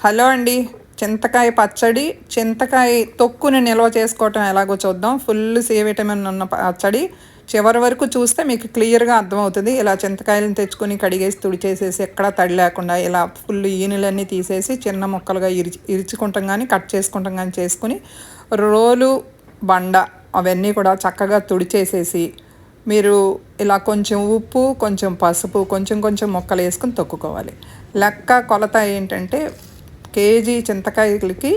Hello అండి. చింతకాయ పచ్చడి చింతకాయ తొక్కుని నిల్వ చేసుకోవటం ఎలాగో చూద్దాం. ఫుల్ సి విటమిన్ ఉన్న పచ్చడి. చివరి వరకు చూస్తే మీకు క్లియర్గా అర్థమవుతుంది. ఇలా చింతకాయలను తెచ్చుకొని కడిగేసి తుడిచేసేసి ఎక్కడా తడి లేకుండా ఇలా ఫుల్ ఈనులన్నీ తీసేసి చిన్న ముక్కలుగా ఇరిచి ఇరుచుకుంటాం కానీ కట్ చేసుకుంటాం కానీ చేసుకుని రోలు బండ అవన్నీ కూడా చక్కగా తుడిచేసేసి మీరు ఇలా కొంచెం ఉప్పు కొంచెం పసుపు కొంచెం కొంచెం ముక్కలు వేసుకొని తొక్కుకోవాలి. లెక్క కొలత ఏంటంటే కేజీ చింతకాయలకి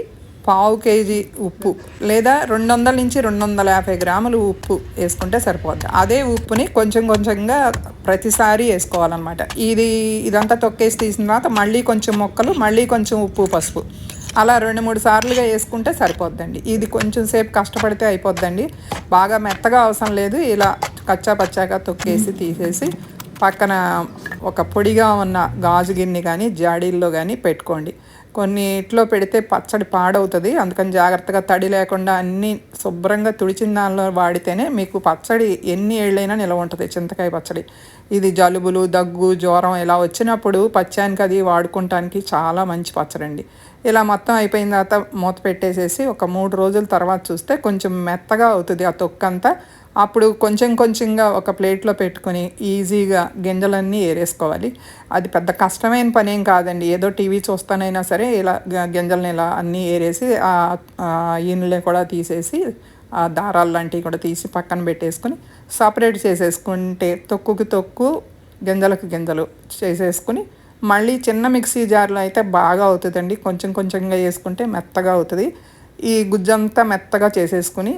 పావు కేజీ ఉప్పు లేదా రెండు వందల నుంచి రెండు వందల యాభై గ్రాములు ఉప్పు వేసుకుంటే సరిపోద్ది. అదే ఉప్పుని కొంచెం కొంచెంగా ప్రతిసారి వేసుకోవాలన్నమాట. ఇది ఇదంతా తొక్కేసి తీసిన తర్వాత మళ్ళీ కొంచెం మొక్కలు మళ్ళీ కొంచెం ఉప్పు పసుపు. అలా రెండు మూడు సార్లుగా వేసుకుంటే సరిపోద్దండి. ఇది కొంచెం సేపు కష్టపడితే అయిపోద్దండి. బాగా మెత్తగా అవసరం లేదు. ఇలా కచ్చా పచ్చాగా తొక్కేసి తీసేసి పక్కన ఒక పొడిగా ఉన్న గాజు గిన్నె కానీ జాడీల్లో కానీ పెట్టుకోండి. కొన్నిట్లో పెడితే పచ్చడి పాడవుతుంది. అందుకని జాగ్రత్తగా తడి లేకుండా అన్నీ శుభ్రంగా తుడిచిన దానిలో వాడితేనే మీకు పచ్చడి ఎన్ని ఏళ్ళైనా నిలవ ఉంటుంది చింతకాయ పచ్చడి. ఇది జలుబులు దగ్గు జ్వరం ఇలా వచ్చినప్పుడు పచ్చానికి అది వాడుకోవటానికి చాలా మంచి పచ్చడి అండి ఇలా మొత్తం అయిపోయిన తర్వాత మూత పెట్టేసేసి ఒక మూడు రోజుల తర్వాత చూస్తే కొంచెం మెత్తగా అవుతుంది ఆ తొక్కంతా. అప్పుడు కొంచెం కొంచెంగా ఒక ప్లేట్లో పెట్టుకొని ఈజీగా గింజలన్నీ ఏరేసుకోవాలి. అది పెద్ద కష్టమైన పని ఏం కాదండి. ఏదో టీవీ చూస్తానైనా సరే ఇలా గింజలను ఇలా అన్నీ ఏరేసి ఆ ఈనులే కూడా తీసేసి ఆ దారాలు లాంటివి కూడా తీసి పక్కన పెట్టేసుకొని సపరేట్ చేసేసుకుంటే తొక్కుకి తొక్కు గింజలకు గింజలు చేసేసుకుని మళ్ళీ చిన్న మిక్సీ జార్లో అయితే బాగా అవుతుందండి. కొంచెం కొంచెంగా వేసుకుంటే మెత్తగా అవుతుంది. ఈ గుజ్జంతా మెత్తగా చేసేసుకుని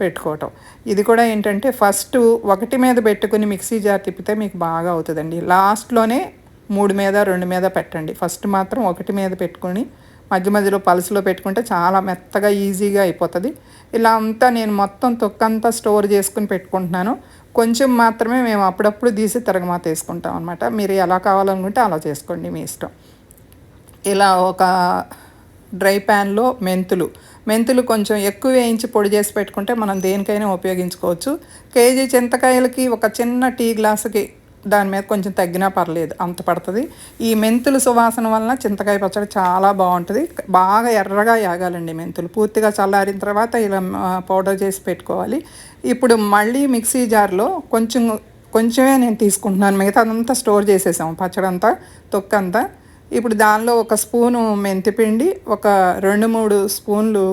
పెట్టుకోవటం. ఇది కూడా ఏంటంటే ఫస్ట్ ఒకటి మీద పెట్టుకుని మిక్సీ జార్ తిప్పితే మీకు బాగా అవుతుందండి. లాస్ట్లోనే మూడు మీద రెండు మీద పెట్టండి. ఫస్ట్ మాత్రం ఒకటి మీద పెట్టుకొని మధ్య మధ్యలో పలుసులో పెట్టుకుంటే చాలా మెత్తగా ఈజీగా అయిపోతుంది. ఇలా అంతా నేను మొత్తం తొక్కంతా స్టోర్ చేసుకుని పెట్టుకుంటున్నాను. కొంచెం మాత్రమే మేము అప్పుడప్పుడు తీసి తిరగమాత వేసుకుంటాం అనమాట మీరు ఎలా కావాలనుకుంటే అలా చేసుకోండి మీ ఇష్టం. ఇలా ఒక డ్రై ప్యాన్లో మెంతులు. మెంతులు కొంచెం ఎక్కువ వేయించి పొడి చేసి పెట్టుకుంటే మనం దేనికైనా ఉపయోగించుకోవచ్చు. కేజీ చింతకాయలకి ఒక చిన్న టీ గ్లాసుకి దాని మీద కొంచెం తగ్గినా పర్లేదు అంత పడుతుంది. ఈ మెంతులు సువాసన వలన చింతకాయ పచ్చడి చాలా బాగుంటుంది. బాగా ఎర్రగా యాగాలండి మెంతులు. పూర్తిగా చల్లారిన తర్వాత ఇలా పౌడర్ చేసి పెట్టుకోవాలి. ఇప్పుడు మళ్ళీ మిక్సీ జార్లో కొంచెం కొంచెమే నేను తీసుకుంటున్నాను. మిగతా అదంతా స్టోర్ చేసేసాము. పచ్చడి అంతా తొక్కంతా. ఇప్పుడు దానిలో ఒక స్పూను మెంతిపిండి ఒక రెండు మూడు స్పూన్లు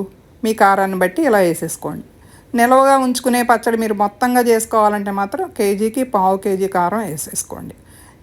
మీ కారాన్ని బట్టి ఇలా వేసేసుకోండి. నిల్వగా ఉంచుకునే పచ్చడి మీరు మొత్తంగా చేసుకోవాలంటే మాత్రం కేజీకి పావు కేజీ కారం వేసేసుకోండి.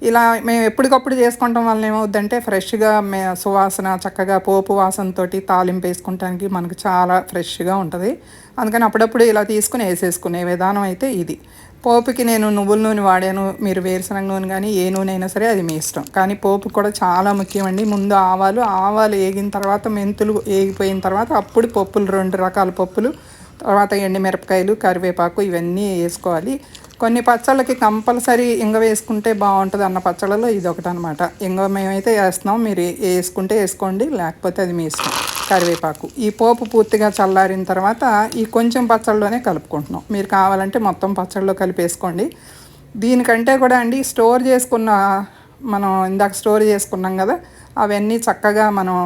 ఇలా మేము ఎప్పటికప్పుడు చేసుకుంటాం వల్ల ఏమవుద్దంటే ఫ్రెష్గా మే సువాసన చక్కగా పోపు వాసనతో తాలింపు వేసుకుంటానికి మనకు చాలా ఫ్రెష్గా ఉంటుంది. అందుకని అప్పుడప్పుడు ఇలా తీసుకుని వేసేసుకునే విధానం అయితే ఇది. పోపుకి నేను నువ్వుల నూనె వాడాను మీరు వేరుశనగ నూనె కానీ ఏ నూనె అయినా సరే అది మీ ఇష్టం. కానీ పోపు కూడా చాలా ముఖ్యమండి ముందు ఆవాలు ఆవాలు వేగిన తర్వాత మెంతులు వేగిపోయిన తర్వాత అప్పుడు పప్పులు రెండు రకాల పప్పులు తర్వాత ఎండుమిరపకాయలు కరివేపాకు ఇవన్నీ వేసుకోవాలి. కొన్ని పచ్చళ్ళకి కంపల్సరీ ఇంగ వేసుకుంటే బాగుంటుంది అన్న పచ్చళ్ళలో ఇది ఒకటి అనమాట ఇంగ మేమైతే వేస్తున్నాం మీరు వేసుకుంటే వేసుకోండి లేకపోతే అది మీ ఇష్టం. కరివేపాకు. ఈ పోపు పూర్తిగా చల్లారిన తర్వాత ఈ కొంచెం పచ్చళ్ళలోనే కలుపుకుంటున్నాం. మీరు కావాలంటే మొత్తం పచ్చళ్ళలో కలిపేసుకోండి. దీనికంటే కూడా అండి స్టోర్ చేసుకున్న మనం ఇందాక స్టోర్ చేసుకున్నాం కదా అవన్నీ చక్కగా మనం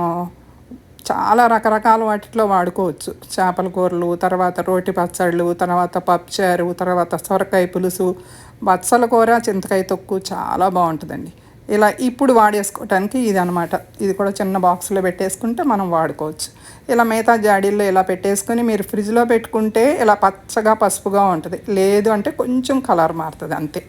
చాలా రకరకాల వాటిలో వాడుకోవచ్చు. చేపల కూరలు తర్వాత రోటి పచ్చళ్ళు తర్వాత పప్పుచారు తర్వాత సొరకాయ పులుసు బచ్చల కూర చింతకాయ తొక్కు చాలా బాగుంటుందండి. ఇలా ఇప్పుడు వాడేసుకోవటానికి ఇది అనమాట ఇది కూడా చిన్న బాక్స్లో పెట్టేసుకుంటే మనం వాడుకోవచ్చు. ఇలా మిగతా జాడీల్లో ఇలా పెట్టేసుకొని మీరు ఫ్రిడ్జ్లో పెట్టుకుంటే ఇలా పచ్చగా పసుపుగా ఉంటుంది. లేదు అంటే కొంచెం కలర్ మారుతుంది అంతే.